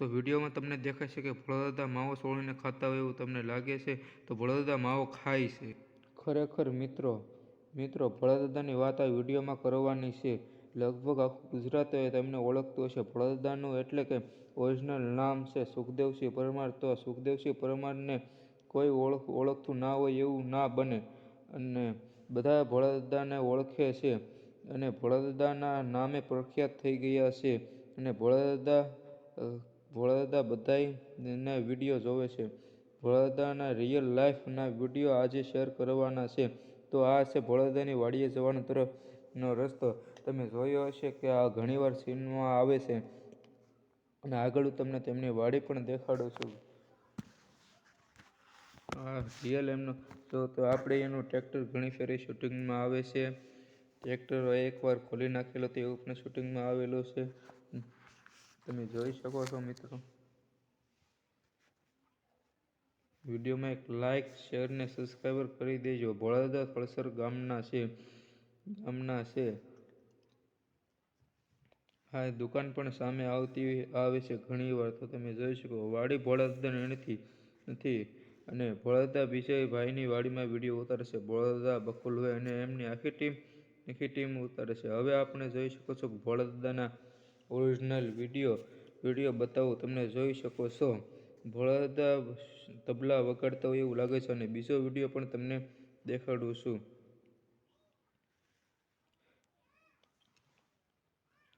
તો વિડીયોમાં તમને દેખાય છે કે ભોળાદાદા માવો સોળીને ખાતા હોય એવું તમને લાગે છે, તો ભોળાદાદા માવો ખાય છે. ખરેખર મિત્રો મિત્રો ભોળાદાદાની વાત આ વિડીયોમાં કરવાની છે. લગભગ આખું ગુજરાત તેમને ઓળખતું હશે. ભોળાદાદાનું એટલે કે ઓરિજિનલ નામ છે સુખદેવસિંહ પરમાર. તો સુખદેવસિંહ પરમારને કોઈ ઓળખ, ઓળખતું ના હોય એવું ના બને. અને બધા ભોળાદાદાને ઓળખે છે. અને ભોળાદાદાના નામે પ્રખ્યાત થઈ ગયા છે. અને ભોળાદાદા અ, બધાય બધાયના વીડિયો જોવે છે. ભોળાદાદાના રિયલ લાઈફના વીડિયો આજે શેર કરવાના છે. તો આ છે ભોળાદાદાની વાડીએ જવાનો તરફનો રસ્તો. તમે જોયો હશે કે આ ઘણીવાર સીનમાં આવે છે. અને આગળ હું તમને તેમની વાડી પણ દેખાડું છું. આ રિયલ એમનો તો તો આપણે એનું ટ્રેક્ટર ઘણી ફેરી શૂટિંગમાં આવે છે. ટ્રેક્ટર એકવાર ખોલી નાખેલો તે એવું પણ શૂટિંગમાં આવેલું છે. તમે જોઈ શકો છો મિત્રો. વિડીયોમાં એક લાઇક શેર ને સબસ્ક્રાઈબર કરી દેજો. ભોળાદા થળસર ગામના છે ગામના છે. હા દુકાન પણ સામે આવતી આવે છે ઘણી વાર. તો તમે જોઈ શકો, વાડી ભોળાદા નથી નથી. અને ભોળાદા વિજયભાઈની વાડીમાં વીડિયો ઉતારે છે ભોળાદાદા બકુલભાઈ અને એમની આખી ટીમ આખી ટીમ ઉતારે છે હવે આપણે જોઈ શકો છો ભોળાદાના ઓરિજિનલ વીડિયો વીડિયો બતાવું, તમને જોઈ શકો છો. ભળદા તબલા વગાડતા હોય એવું લાગે છે અને બીજો વીડિયો પણ તમને દેખાડું છું.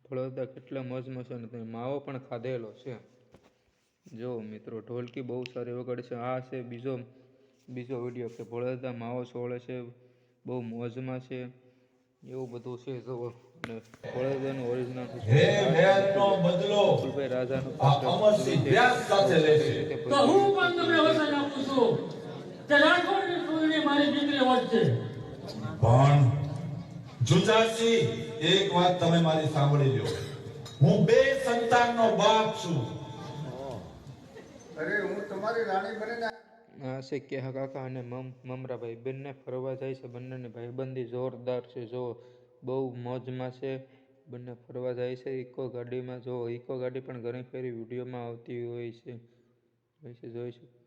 ભોળાદાદા કેટલા મોજમાં છે અને તમે માવો પણ ખાધેલો છે. જો મિત્રો, ઢોલકી બહુ સારી વગાડે છે. આ છે બીજો બીજો વીડિયો કે ભોળાદાદા માવો સોળે છે. બહુ મોજમાં છે. એવું બધું છે, જુઓ. ઓરિજિનલ હે વ્યાજનો બદલો ફૂલભાઈ રાજાનું અમરસિંહ વ્યાસ સાથે લેશે તો હું પણ તમને વચન આપું છું. કે મારી દીકરી પણ એક વાત તમે મારી સાંભળી લ્યો હું બે સંતાનનો બાપ છું. અરે હું તમારી રાણી બનીને છે કેહા કાકા અને મમ મમરાભાઈ. બંને ફરવા જાય છે. બંનેની ભાઈબંધી જોરદાર છે. જો બહુ મોજમાં છે. બંને ફરવા જાય છે. ઇકો ગાડીમાં જો, ઇકો ગાડી પણ ઘણી ફેરી વિડીયોમાં આવતી હોય છે. છે, જોઈ શકો